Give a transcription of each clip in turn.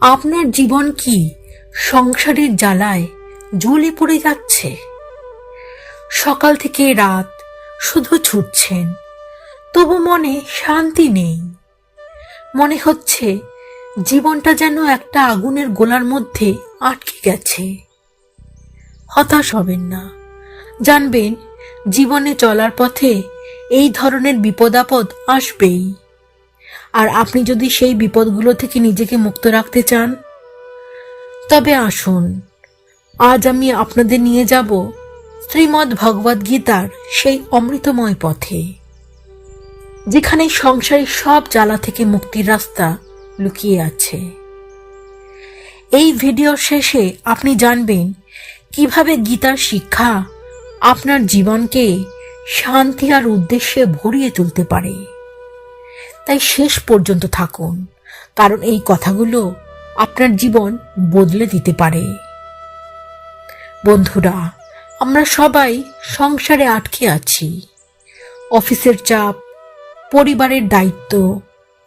আপনার জীবন কি সংসারের জ্বালায় জ্বলে পড়ে যাচ্ছে? সকাল থেকে রাত শুধু ছুটছেন, তবু মনে শান্তি নেই। মনে হচ্ছে জীবনটা যেন একটা আগুনের গোলার মধ্যে আটকে গেছে। হতাশ হবেন না। জানবেন, জীবনে চলার পথে এই ধরনের বিপদাপদ আসবেই। আর আপনি যদি সেই বিপদগুলো থেকে নিজেকে মুক্ত রাখতে চান, তবে আসুন। আজ আমি আপনাদের নিয়ে যাব শ্রীমদ্ ভগবদ গীতার সেই অমৃতময় পথে, যেখানে সংসারের সব জ্বালা থেকে মুক্তির রাস্তা লুকিয়ে আছে। এই ভিডিওর শেষে আপনি জানবেন কীভাবে গীতার শিক্ষা আপনার জীবনকে শান্তি আর উদ্দেশ্যে ভরিয়ে তুলতে পারে। তাই শেষ পর্যন্ত থাকুন। কারণ এই কথাগুলো আপনার জীবন বদলে দিতে পারে। বন্ধুরা, আমরা সবাই সংসারে আটকে আছি। অফিসের চাপ, পরিবারের দায়িত্ব,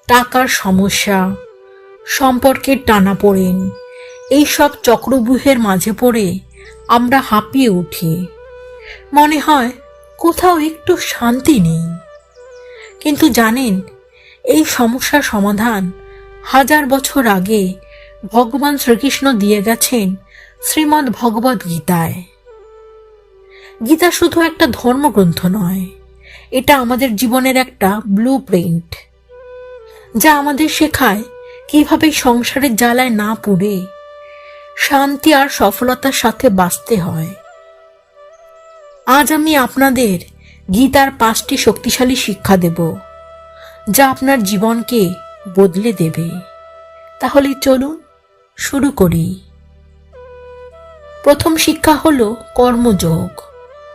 টাকার সমস্যা, সম্পর্কের টানাপোড়েন, এইসব চক্রব্যূহের মাঝে পড়ে আমরা হাঁপিয়ে উঠি। মনে হয় কোথাও একটু শান্তি নেই। কিন্তু জানেন এই সমস্যার সমাধান হাজার বছর আগে ভগবান শ্রীকৃষ্ণ দিয়ে গেছেন শ্রীমদ্ ভগবদ গীতায়। গীতা শুধু একটা ধর্মগ্রন্থ নয়, এটা আমাদের জীবনের একটা ব্লু প্রিন্ট যা আমাদের শেখায় কীভাবে সংসারের জ্বালায় না পুড়ে শান্তি আর সফলতার সাথে বাঁচতে হয়। আজ আমি আপনাদের গীতার পাঁচটি শক্তিশালী শিক্ষা দেব। যা আপনার জীবনকে বদলে দেবে। তাহলে চলুন শুরু করি। প্রথম শিক্ষা হল কর্মযোগ,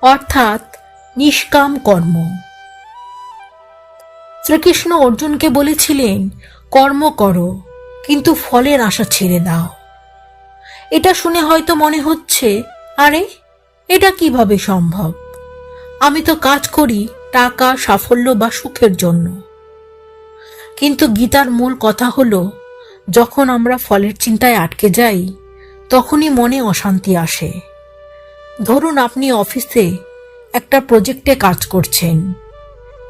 অর্থাৎ নিষ্কাম কর্ম। শ্রীকৃষ্ণ অর্জুনকে বলেছিলেন, কর্ম করো, কিন্তু ফলের আশা ছেড়ে দাও। এটা শুনে হয়তো মনে হচ্ছে, আরে, এটা কীভাবে সম্ভব? আমি তো কাজ করি টাকা, সাফল্য বা সুখের জন্য। কিন্তু গীতার মূল কথা হলো, যখন আমরা ফলের চিন্তায় আটকে যাই, তখনই মনে অশান্তি আসে। ধরুন আপনি অফিসে একটা প্রজেক্টে কাজ করছেন।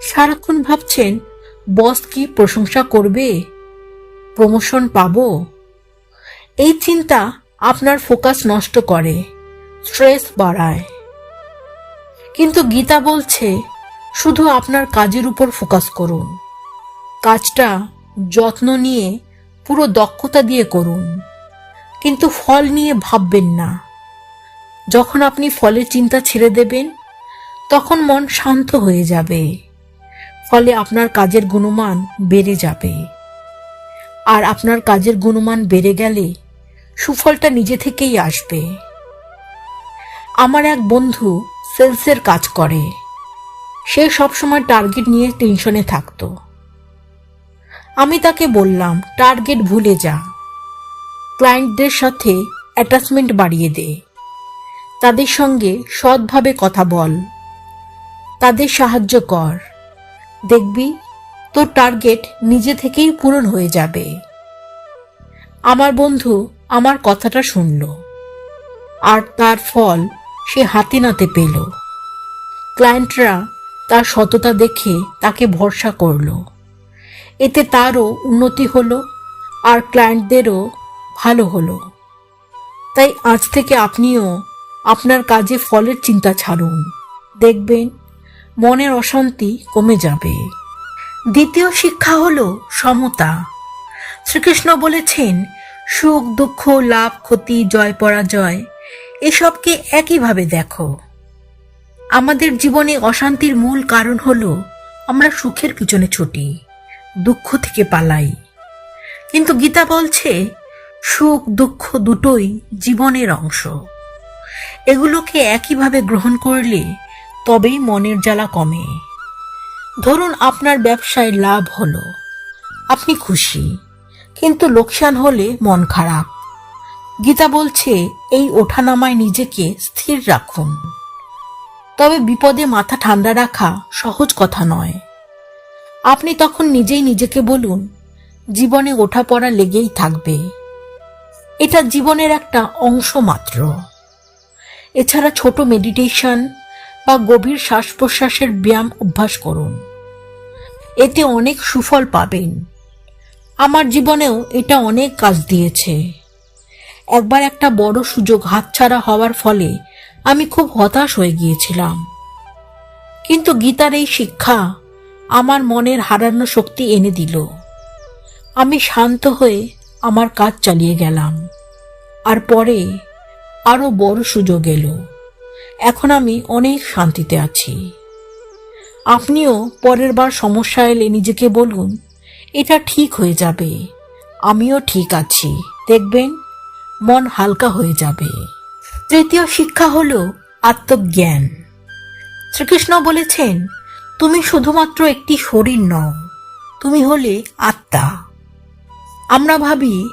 সারাক্ষণ ভাবছেন, বস কি প্রশংসা করবে? প্রমোশন পাব? এই চিন্তা আপনার ফোকাস নষ্ট করে, স্ট্রেস বাড়ায়। কিন্তু গীতা বলছে, শুধু আপনার কাজের উপর ফোকাস করুন। কাজটা যত্ন নিয়ে পুরো দক্ষতা দিয়ে করুন। কিন্তু ফল নিয়ে ভাববেন না। যখন আপনি ফলের চিন্তা ছেড়ে দেবেন, তখন মন শান্ত হয়ে যাবে। ফলে আপনার কাজের গুণমান বেড়ে যাবে। আর আপনার কাজের গুণমান বেড়ে গেলে সুফলটা নিজে থেকেই আসবে। আমার এক বন্ধু সেলসের কাজ করে। সে সবসময় টার্গেট নিয়ে টেনশনে থাকতো। আমি তাকে বললাম, টার্গেট ভুলে যা। ক্লায়েন্টদের সাথে অ্যাটাচমেন্ট বাড়িয়ে দে। তাদের সঙ্গে সৎভাবে কথা বল। তাদের সাহায্য কর। দেখবি, তোর টার্গেট নিজে থেকেই পূরণ হয়ে যাবে। আমার বন্ধু আমার কথাটা শুনল। আর তার ফল সে হাতে নাতে পেল। ক্লায়েন্টরা তার সততা দেখে তাকে ভরসা করল। এতে তারও উন্নতি হলো, আর ক্লায়েন্টদেরও ভালো হলো। তাই আজ থেকে আপনিও আপনার কাজে ফলের চিন্তা ছাড়ুন। দেখবেন মনের অশান্তি কমে যাবে। দ্বিতীয় শিক্ষা হল সমতা। শ্রীকৃষ্ণ বলেছেন, সুখ, দুঃখ, লাভ, ক্ষতি, জয়, পরাজয়, এসবকে একইভাবে দেখো। আমাদের জীবনে অশান্তির মূল কারণ হলো আমরা সুখের পিছনে ছুটি। দুঃখ থেকে পালাই। কিন্তু গীতা বলছে, সুখ, দুঃখ দুটোই জীবনের অংশ। এগুলোকে একইভাবে গ্রহণ করলে তবেই মনের জ্বালা কমে। ধরুন আপনার ব্যবসায় লাভ হলো, আপনি খুশি, কিন্তু লোকসান হলে মন খারাপ। গীতা বলছে, এই ওঠানামায় নিজেকে স্থির রাখুন। তবে বিপদে মাথা ঠান্ডা রাখা সহজ কথা নয়। আপনি তখন নিজেই নিজেকে বলুন, জীবনে ওঠা পড়া লেগেই থাকবে। এটা জীবনের একটা অংশ মাত্র। এছাড়া ছোট মেডিটেশন বা গভীর শ্বাস প্রশ্বাসের ব্যায়াম অভ্যাস করুন। এতে অনেক সুফল পাবেন। আমার জীবনেও এটা অনেক কাজ দিয়েছে। একবার একটা বড় সুযোগ হাতছাড়া হওয়ার ফলে আমি খুব হতাশ হয়ে গিয়েছিলাম। কিন্তু গীতার এই শিক্ষা আমার মনের হারানো শক্তি এনে দিল। আমি শান্ত হয়ে আমার কাজ চালিয়ে গেলাম। আর পরে আরও বড় সুযোগ এলো। এখন আমি অনেক শান্তিতে আছি। আপনিও পরের বার সমস্যা এলে নিজেকে বলুন, এটা ঠিক হয়ে যাবে। আমিও ঠিক আছি। দেখবেন, মন হালকা হয়ে যাবে। তৃতীয় শিক্ষা হলো আত্মজ্ঞান। শ্রীকৃষ্ণ বলেছেন তুমি শুধুমাত্র একটি শরীর নও, তুমি হলে আত্মা। আমরা ভাবি,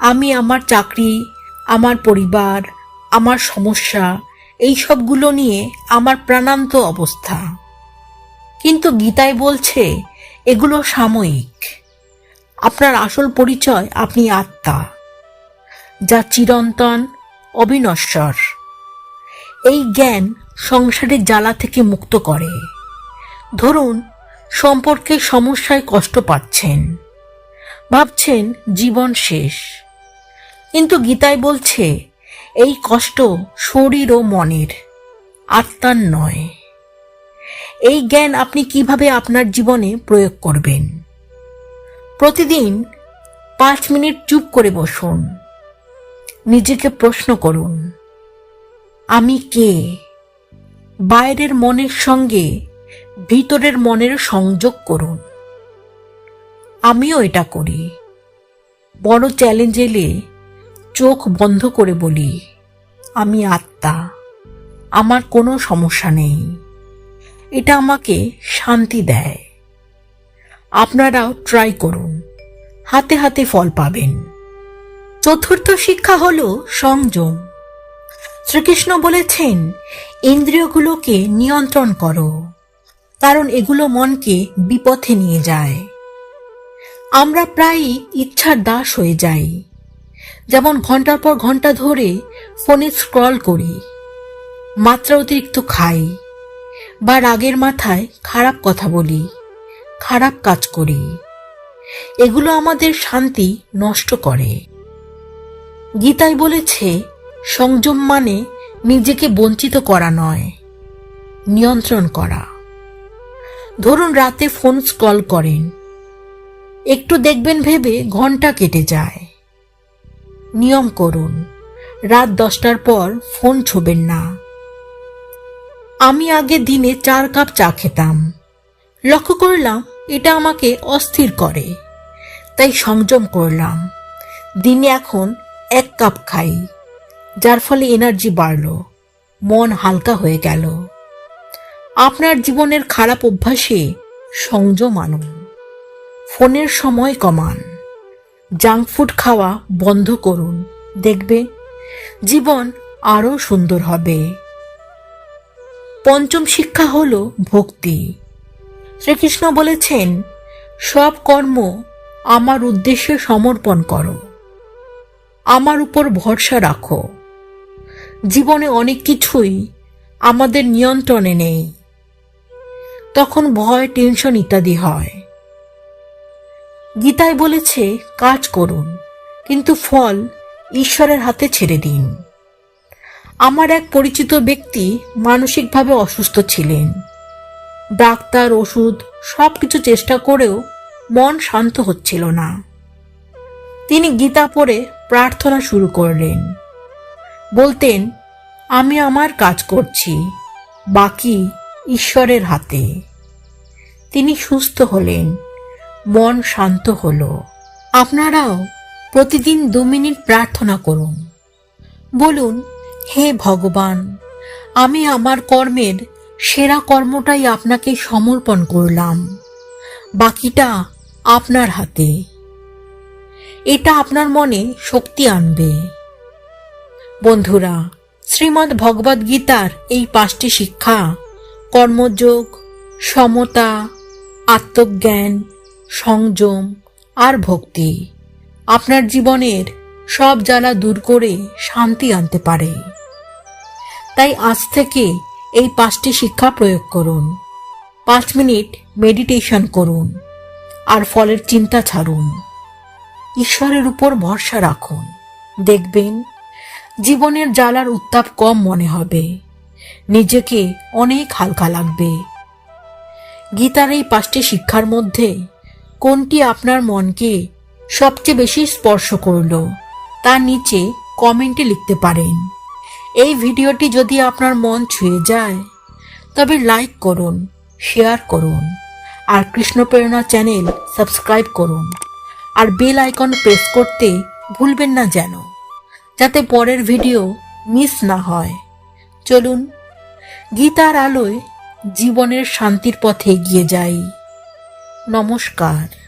আমি আমার চাকরি, আমার পরিবার, আমার সমস্যা, এই সবগুলো নিয়ে আমার প্রাণান্ত অবস্থা। কিন্তু গীতায় বলছে, এগুলো সাময়িক। আপনার আসল পরিচয়, আপনি আত্মা, যা চিরন্তন অবিনশ্বর। এই জ্ঞান সংসারের জ্বালা থেকে মুক্ত করে। ধরুন, সম্পর্কে সমস্যায় কষ্ট পাচ্ছেন। ভাবছেন জীবন শেষ। কিন্তু গীতায় বলছে, এই কষ্ট শরীর ও মনের, আত্মার নয়। এই জ্ঞান আপনি কীভাবে আপনার জীবনে প্রয়োগ করবেন? প্রতিদিন পাঁচ মিনিট চুপ করে বসুন। নিজেকে প্রশ্ন করুন, আমি কে? বাইরের মনের সঙ্গে ভিতরের মনের সংযোগ করুন। আমিও এটা করি। বড় চ্যালেঞ্জ এলে চোখ বন্ধ করে বলি, আমি আত্মা, আমার কোনো সমস্যা নেই। এটা আমাকে শান্তি দেয়। আপনারাও ট্রাই করুন। হাতে হাতে ফল পাবেন। চতুর্থ শিক্ষা হল সংযম। শ্রীকৃষ্ণ বলেছেন, ইন্দ্রিয়গুলোকে নিয়ন্ত্রণ করো। কারণ এগুলো মনকে বিপথে নিয়ে যায়। আমরা প্রায়ই ইচ্ছার দাস হয়ে যাই। যেমন ঘণ্টার পর ঘণ্টা ধরে ফোনে স্ক্রল করি, মাত্রা অতিরিক্ত খাই বা রাগের মাথায় খারাপ কথা বলি, খারাপ কাজ করি। এগুলো আমাদের শান্তি নষ্ট করে। গীতায় বলেছে, সংযম মানে নিজেকে বঞ্চিত করা নয়, নিয়ন্ত্রণ করা। ধরুন রাতে ফোন স্ক্রল করেন। একটু দেখবেন ভেবে ঘণ্টা কেটে যায়। নিয়ম করুন, রাত দশটার পর ফোন ছোবেন না। আমি আগে দিনে চার কাপ চা খেতাম। লক্ষ্য করলাম এটা আমাকে অস্থির করে। তাই সংযম করলাম। দিনে এখন এক কাপ খাই, যার ফলে এনার্জি বাড়ল, মন হালকা হয়ে গেল। আপনার জীবনের খারাপ অভ্যাসে সংযম আনুন। ফোনের সময় কমান। জাঙ্ক ফুড খাওয়া বন্ধ করুন। দেখবে, জীবন আরও সুন্দর হবে। পঞ্চম শিক্ষা হল ভক্তি। শ্রীকৃষ্ণ বলেছেন, সব কর্ম আমার উদ্দেশ্যে সমর্পণ করো। আমার উপর ভরসা রাখো। জীবনে অনেক কিছুই আমাদের নিয়ন্ত্রণে নেই। তখন ভয় টেনশন ইত্যাদি হয়। গীতায় বলেছে, কাজ করুন, কিন্তু ফল ঈশ্বরের হাতে ছেড়ে দিন। আমার এক পরিচিত ব্যক্তি মানসিকভাবে অসুস্থ ছিলেন। ডাক্তার ওষুধ সব কিছু চেষ্টা করেও মন শান্ত হচ্ছিল না। তিনি গীতা পড়ে প্রার্থনা শুরু করলেন। বলতেন, আমি আমার কাজ করছি, বাকি ঈশ্বরের হাতে। তিনি সুস্থ হলেন, মন শান্ত হলো। আপনারাও প্রতিদিন দু মিনিট প্রার্থনা করুন। বলুন, হে ভগবান, আমি আমার কর্মের সেরা কর্মটাই আপনাকে সমর্পণ করলাম। বাকিটা আপনার হাতে। এটা আপনার মনে শক্তি আনবে। বন্ধুরা, শ্রীমদ্ ভগবদ গীতার এই পাঁচটি শিক্ষা কর্মযোগ, সমতা, আত্মজ্ঞান, সংযম আর ভক্তি। আপনার জীবনের সব জ্বালা দূর করে শান্তি আনতে পারে। তাই আজ থেকে এই পাঁচটি শিক্ষা প্রয়োগ করুন। পাঁচ মিনিট মেডিটেশন করুন আর ফলের চিন্তা ছাড়ুন। ঈশ্বরের উপর ভরসা রাখুন। দেখবেন জীবনের জ্বালার উত্তাপ কম মনে হবে। নিজেকে অনেক হালকা লাগবে। গীতার এই পাঁচটি শিক্ষার মধ্যে কোনটি আপনার মনকে সবচেয়ে বেশি স্পর্শ করল, তার নিচে কমেন্টে লিখতে পারেন। এই ভিডিওটি যদি আপনার মন ছুঁয়ে যায়, তবে লাইক করুন, শেয়ার করুন, আর কৃষ্ণপ্রেরণা চ্যানেল সাবস্ক্রাইব করুন, আর বেল আইকন প্রেস করতে ভুলবেন না যেন, যাতে পরের ভিডিও মিস না হয়। চলুন গীতার আলোয় জীবনের শান্তির পথে এগিয়ে যাই। নমস্কার।